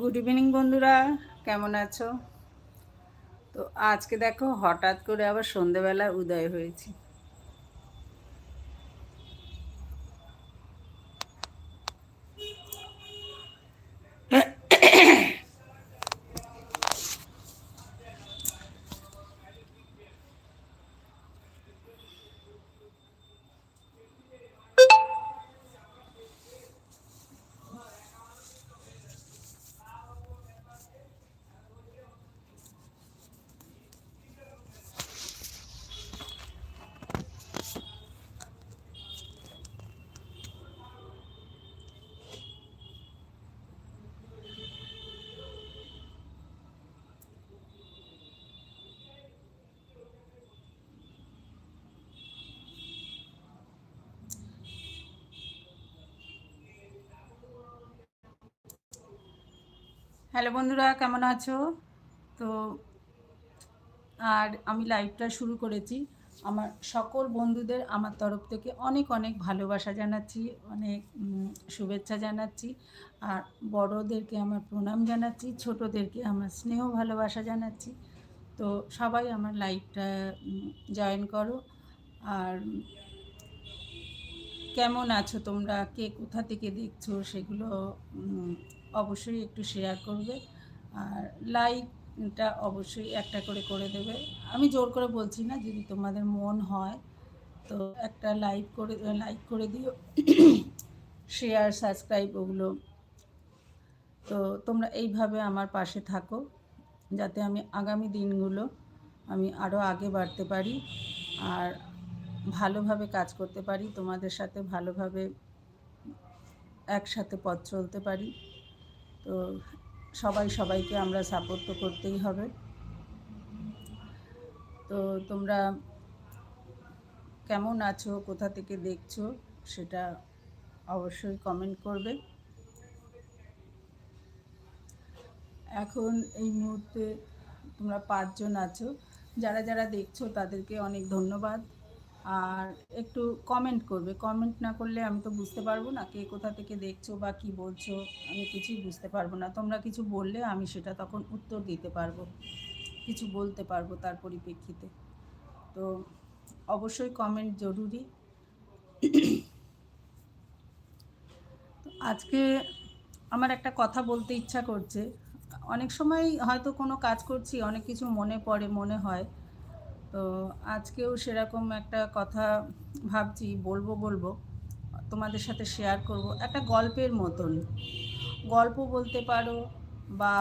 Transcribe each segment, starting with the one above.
Good evening বন্ধুরা। কেমন আছো? তো আজকে দেখো হঠাৎ করে আবার সন্ধেবেলা উদয় হয়েছি। হ্যালো বন্ধুরা, কেমন আছো? তো আর আমি লাইভটা শুরু করেছি। আমার সকল বন্ধুদের আমার তরফ থেকে অনেক অনেক ভালোবাসা জানাচ্ছি, অনেক শুভেচ্ছা জানাচ্ছি। আর বড়োদেরকে আমার প্রণাম জানাচ্ছি, ছোটোদেরকে আমার স্নেহ ভালোবাসা জানাচ্ছি। তো সবাই আমার লাইভটা জয়েন করো। আর কেমন আছো তোমরা? কে কোথা থেকে দেখছ সেগুলো অবশ্যই একটু শেয়ার করবে। আর লাইকটা অবশ্যই একটা করে করে দেবে। আমি জোর করে বলছি না, যদি তোমাদের মন হয়, তো একটা লাইক করে লাইক করে দিও। শেয়ার সাবস্ক্রাইব ওগুলো। তো তোমরা এইভাবে আমার পাশে থাকো, যাতে আমি আগামী দিনগুলো আমি আরও আগে বাড়তে পারি আর ভালোভাবে কাজ করতে পারি, তোমাদের সাথে ভালোভাবে একসাথে পথ চলতে পারি। তো সবাই সবাইকে আমরা সাপোর্ট তো করতেই হবে। তো তোমরা কেমন আছো, কোথা থেকে দেখছ, সেটা অবশ্যই কমেন্ট করবে। এখন এই মুহূর্তে তোমরা পাঁচজন আছো। যারা যারা দেখছ তাদেরকে অনেক ধন্যবাদ। আর একটু কমেন্ট করবে। কমেন্ট না করলে আমি তো বুঝতে পারব না কে কোথা থেকে দেখছ বা কি বলছো। আমি কিছুই বুঝতে পারব না। তোমরা কিছু বললে আমি সেটা তখন উত্তর দিতে পারব। কিছু বলতে পারব তার পরিপ্রেক্ষিতে। তো অবশ্যই কমেন্ট জরুরি। আজকে আমার একটা কথা বলতে ইচ্ছা করছে। অনেক সময় হয়তো কোনো কাজ করছি, অনেক কিছু মনে পড়ে, মনে হয়। তো আজকেও সেরকম একটা কথা ভাবছি, বলব বলব, তোমাদের সাথে শেয়ার করব। একটা গল্পের মতন। গল্প বলতে পারো বা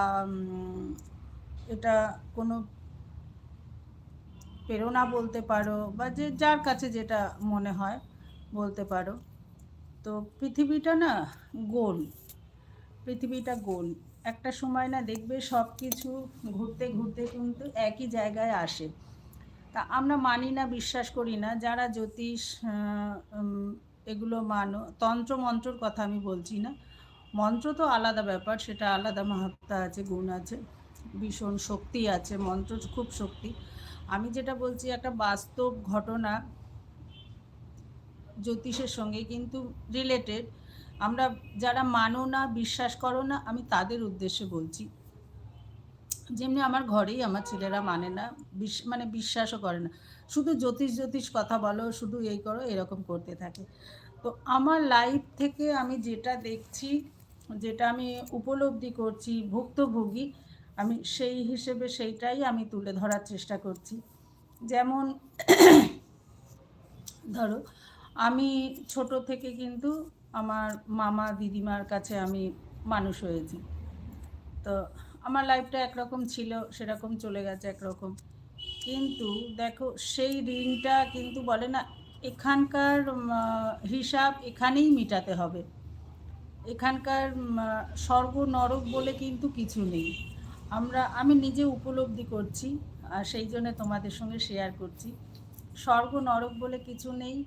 এটা কোনো প্রেরণা বলতে পারো বা যে যার কাছে যেটা মনে হয় বলতে পারো। তো পৃথিবীটা না গোল। পৃথিবীটা গোল। একটা সময় না দেখবে সব কিছু ঘুরতে ঘুরতে কিন্তু একই জায়গায় আসে। তা আমরা মানি না, বিশ্বাস করি না। যারা জ্যোতিষ এগুলো মানো, তন্ত্র মন্ত্রর কথা আমি বলছি না। মন্ত্র তো আলাদা ব্যাপার, সেটা আলাদা মাহাত্মা আছে, গুণ আছে, ভীষণ শক্তি আছে, মন্ত্র খুব শক্তি। আমি যেটা বলছি, একটা বাস্তব ঘটনা জ্যোতিষের সঙ্গে কিন্তু রিলেটেড আমরা যারা মানো না, বিশ্বাস করো না, আমি তাদের উদ্দেশ্যে বলছি। যেমনি আমার ঘরেই আমার ছেলেরা মানে না মানে বিশ্বাসও করে না। শুধু জ্যোতিষ জ্যোতিষ কথা বলো, শুধু এই করো, এরকম করতে থাকে। তো আমার লাইফ থেকে আমি যেটা দেখছি, যেটা আমি উপলব্ধি করছি, ভুক্তভোগী, আমি সেই হিসেবে সেইটাই আমি তুলে ধরার চেষ্টা করছি। যেমন ধরো, আমি ছোট থেকে কিন্তু আমার মামা, দিদিমার কাছে আমি মানুষ হয়েছি। তো আমার লাইফটা একরকম ছিল, সেরকম চলে গেছে একরকম। কিন্তু দেখো, সেই ঋণটা কিন্তু বলে না, এখানকার হিসাব এখানেই মেটাতে হবে। এখানকার স্বর্গ নরক বলে কিন্তু কিছু নেই। আমরা, আমি নিজে উপলব্ধি করছি, আর সেই জন্য তোমাদের সঙ্গে শেয়ার করছি। স্বর্গ নরক বলে কিছু নেই,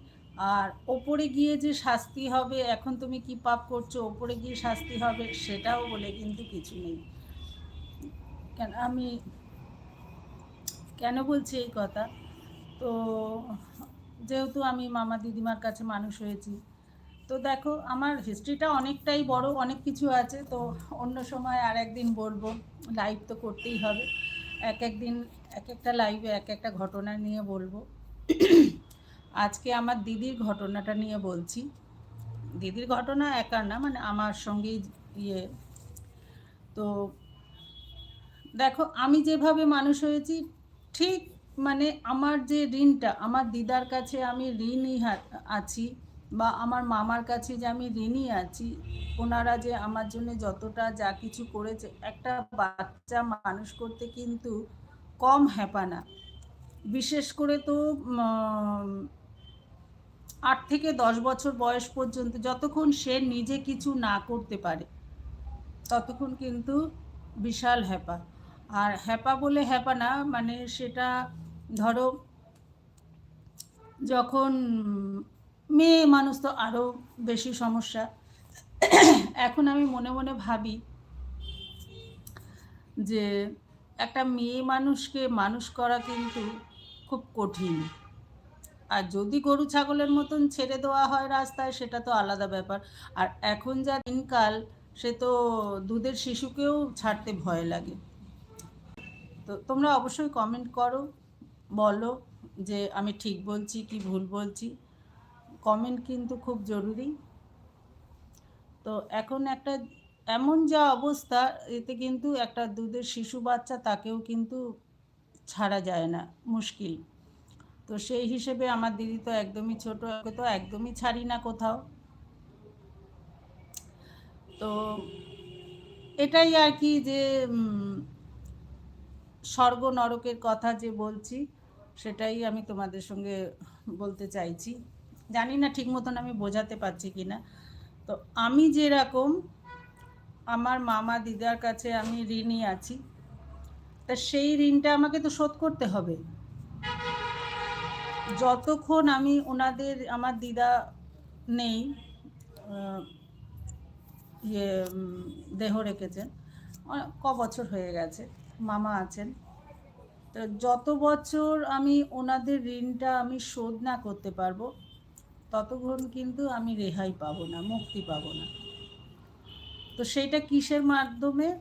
আর ওপরে গিয়ে যে শাস্তি হবে, এখন তুমি কি পাপ করছ, ওপরে গিয়ে শাস্তি হবে, সেটাও বলে কিন্তু কিছু নেই। কেন, আমি কেন বলছি এই কথা? তো যেহেতু আমি মামা দিদিমার কাছে মানুষ হয়েছি, তো দেখো আমার হিস্ট্রিটা অনেকটাই বড়, অনেক কিছু আছে, তো অন্য সময় আর একদিন বলব লাইভ তো করতেই হবে। এক এক দিন, এক একটা লাইভে এক একটা ঘটনা নিয়ে বলব। আজকে আমার দিদির ঘটনাটা নিয়ে বলছি। দিদির ঘটনা একার না মানে আমার সঙ্গেই ইয়ে। তো দেখো, আমি যেভাবে মানুষ হয়েছি, ঠিক মানে আমার যে ঋণটা, আমার দিদার কাছে আমি ঋণই আছি বা আমার মামার কাছে যে আমি ঋণই আছি, ওনারা যে আমার জন্য যতটা যা কিছু করেছে, একটা বাচ্চা মানুষ করতে কিন্তু কম হ্যাপানা বিশেষ করে তো আট থেকে দশ বছর বয়স পর্যন্ত যতক্ষণ সে নিজে কিছু না করতে পারে, ততক্ষণ কিন্তু বিশাল হ্যাপা। আর হ্যাপা বলে হ্যাপা না মানে সেটা ধরো যখন মেয়ে মানুষ তো আরও বেশি সমস্যা। এখন আমি মনে মনে ভাবি যে একটা মেয়ে মানুষকে মানুষ করা কিন্তু খুব কঠিন। আর যদি গরু ছাগলের মতন ছেড়ে দেওয়া হয় রাস্তায়, সেটা তো আলাদা ব্যাপার। আর এখন যা দিনকাল, সে তো দুধের শিশুকেও ছাড়তে ভয় লাগে। তো তোমরা অবশ্যই কমেন্ট করো, বলো যে আমি ঠিক বলছি কি ভুল বলছি। কমেন্ট কিন্তু খুব জরুরি। তো এখন একটা এমন যা অবস্থা, এতে কিন্তু একটা দুধের শিশু বাচ্চা তাকেও কিন্তু ছাড়া যায় না, মুশকিল। তো সেই হিসেবে আমার দিদি তো একদমই ছোট তো একদমই ছাড়ি না কোথাও। তো এটাই আর কি যে স্বর্গ নরকের কথা যে বলছি, সেটাই আমি তোমাদের সঙ্গে বলতে চাইছি। জানি না ঠিক মতন আমি বোঝাতে পারছি কি না তো আমি যেরকম আমার মামা দিদার কাছে আমি ঋণই আছি, তা সেই ঋণটা আমাকে তো শোধ করতে হবে। যতক্ষণ আমি ওনাদের, আমার দিদা নেই ইয়ে দেহ রেখেছেন ক বছর হয়ে গেছে। মামা আছেন। তো যত বছর আমি ওনাদের ঋণটা আমি শোধ না করতে পারব, ততক্ষণ কিন্তু আমি রেহাই পাবো না, মুক্তি পাবো না। তো সেইটা কিসের মাধ্যমে?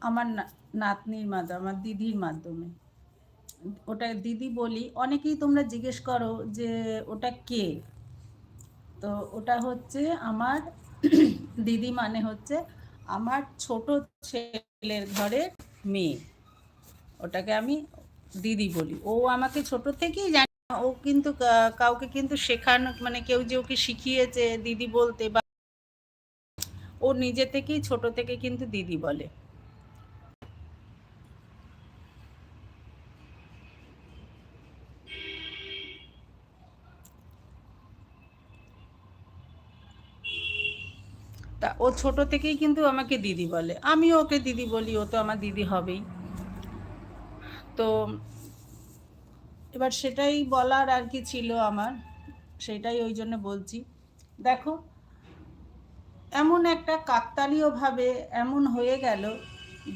আমার নাতনির মাধ্যমে, আমার দিদির মাধ্যমে। ওটা দিদি বলি, অনেকেই তোমরা জিজ্ঞেস করো যে ওটা কে? তো ওটা হচ্ছে আমার দিদি মানে হচ্ছে আমার ছোট ছেলের ঘরের মেয়ে। ওটাকে আমি দিদি বলি। ও আমাকে ছোট থেকেই জানি। ও কিন্তু কাউকে কিন্তু শেখানো মানে কেউ যে ওকে শিখিয়েছে দিদি বলতে বা ও নিজে থেকেই ছোট থেকে কিন্তু দিদি বলে। তা ও ছোট থেকেই কিন্তু আমাকে দিদি বলে। আমিও ওকে দিদি বলি, ও তো আমার দিদি হবেই। তো এবার সেটাই বলার আর কি ছিল আমার, সেটাই ওই জন্য বলছি। দেখো, এমন একটা কাকতালীয়ভাবে এমন হয়ে গেল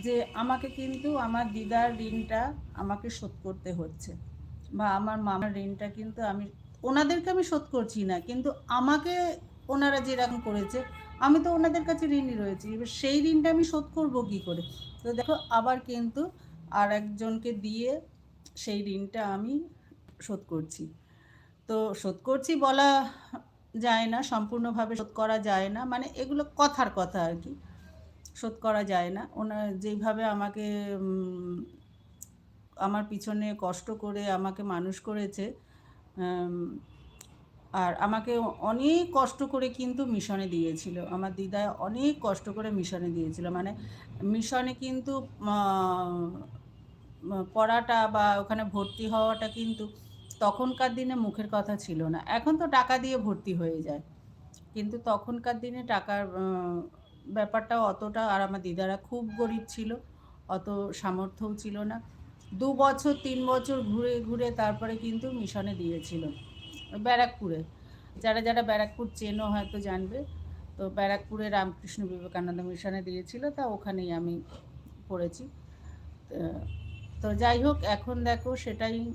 যে আমাকে কিন্তু আমার দিদার ঋণটা আমাকে শোধ করতে হচ্ছে। বা আমার মামার ঋণটা কিন্তু আমি, ওনাদেরকে আমি শোধ করছি না, কিন্তু আমাকে ওনারা যেরকম করেছে আমি তো ওনাদের কাছে ঋণই রয়েছি। এবার সেই ঋণটা আমি শোধ করব কী করে? তো দেখো, আবার কিন্তু আর একজনকে দিয়ে সেই ঋণটা আমি শোধ করছি। তো শোধ করছি বলা যায় না, সম্পূর্ণভাবে শোধ করা যায় না। মানে এগুলো কথার কথা আর কি। শোধ করা যায় না। ওনার যেইভাবে আমাকে আমার পিছনে কষ্ট করে আমাকে মানুষ করেছে আর আমাকে অনেক কষ্ট করে কিন্তু মিশনে দিয়েছিল। আমার দিদা অনেক কষ্ট করে মিশনে দিয়েছিল। মানে মিশনে কিন্তু পড়াটা বা ওখানে ভর্তি হওয়াটা কিন্তু তখনকার দিনে মুখের কথা ছিল না। এখন তো টাকা দিয়ে ভর্তি হয়ে যায়। কিন্তু তখনকার দিনে টাকার ব্যাপারটা অতটা আর আমার দিদারা খুব গরিব ছিল। অত সামর্থ্যও ছিল না। দু বছর, তিন বছর ঘুরে ঘুরে তারপরে কিন্তু মিশনে দিয়েছিল। ব্যারাকপুরে। যারা যারা ব্যারাকপুর চেনো হয়তো জানবে। তো ব্যারাকপুরে রামকৃষ্ণ বিবেকানন্দ মিশনে দিয়েছিল, তা ওখানেই আমি পড়েছি। তো- যাই হোক, এখন দেখো সেটাই।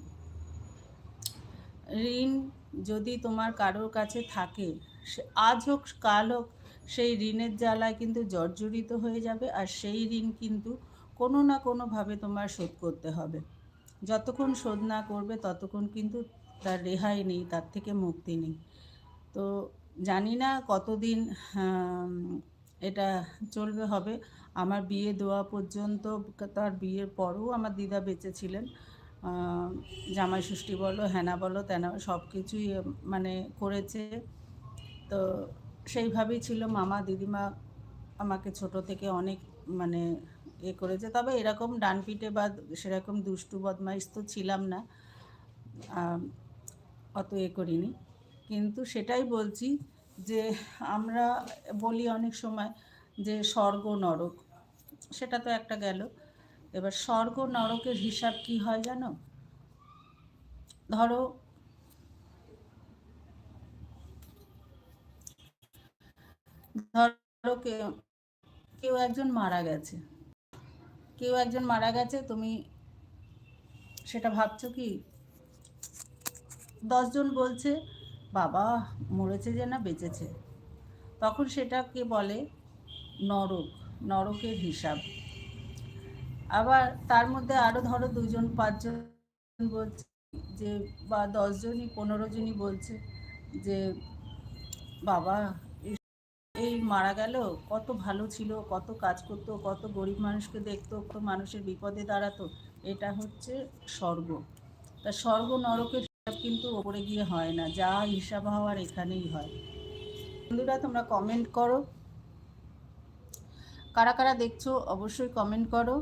ঋণ যদি তোমার কারোর কাছে থাকে, সে আজ হোক, কাল হোক, সেই ঋণের জ্বালায় কিন্তু জর্জরিত হয়ে যাবে, আর সেই ঋণ কিন্তু কোনো না কোনোভাবে তোমার শোধ করতে হবে। যতক্ষণ শোধ না করবে, ততক্ষণ কিন্তু তার রেহাই নেই, তার থেকে মুক্তি নেই। তো জানি না কতদিন এটা চলবে, হবে। আমার বিয়ে দেওয়া পর্যন্ত তার বিয়ের পরও আমার দিদা বেঁচে ছিলেন। জামাই ষষ্ঠী বলো হ্যানা বলো, তেনা সব কিছুই মানে করেছে। তো সেইভাবেই ছিল। মামা, দিদিমা আমাকে ছোট থেকে অনেক মানে এ করেছে। তবে এরকম ডান পিটে বা সেরকম দুষ্টু, বদমাইশ তো ছিলাম না। অত এ করিনি। কিন্তু সেটাই বলছি যে আমরা বলি অনেক সময় যে স্বর্গ নরক। সেটা তো একটা গেল। এবার স্বর্গ নরকের হিসাব কি হয় জানো? ধরো ধরো কেউ কেউ একজন মারা গেছে। কেউ একজন মারা গেছে, তুমি সেটা ভাবছ কি? দশজন বলছে, বাবা, মরেছে যে না, বেঁচেছে। তখন সেটাকে বলে নরক, নরকের হিসাব। আবার তার মধ্যে আরও ধরো দুজন, পাঁচজন বলছে যে, বা দশজনই পনেরো জনই বলছে যে, বাবা এই- মারা গেল, কত ভালো ছিল, কত কাজ করতো, কত গরিব মানুষকে দেখতো, কত মানুষের বিপদে দাঁড়াতো। এটা হচ্ছে স্বর্গ। তা স্বর্গ নরকের কিন্তু ওপরে গিয়ে হয় না, যা হিসাব হওয়ার এখানেই হয়। বন্ধুরা, তোমরা কমেন্ট করো। কারা কারা দেখছ, অবশ্যই কমেন্ট করো।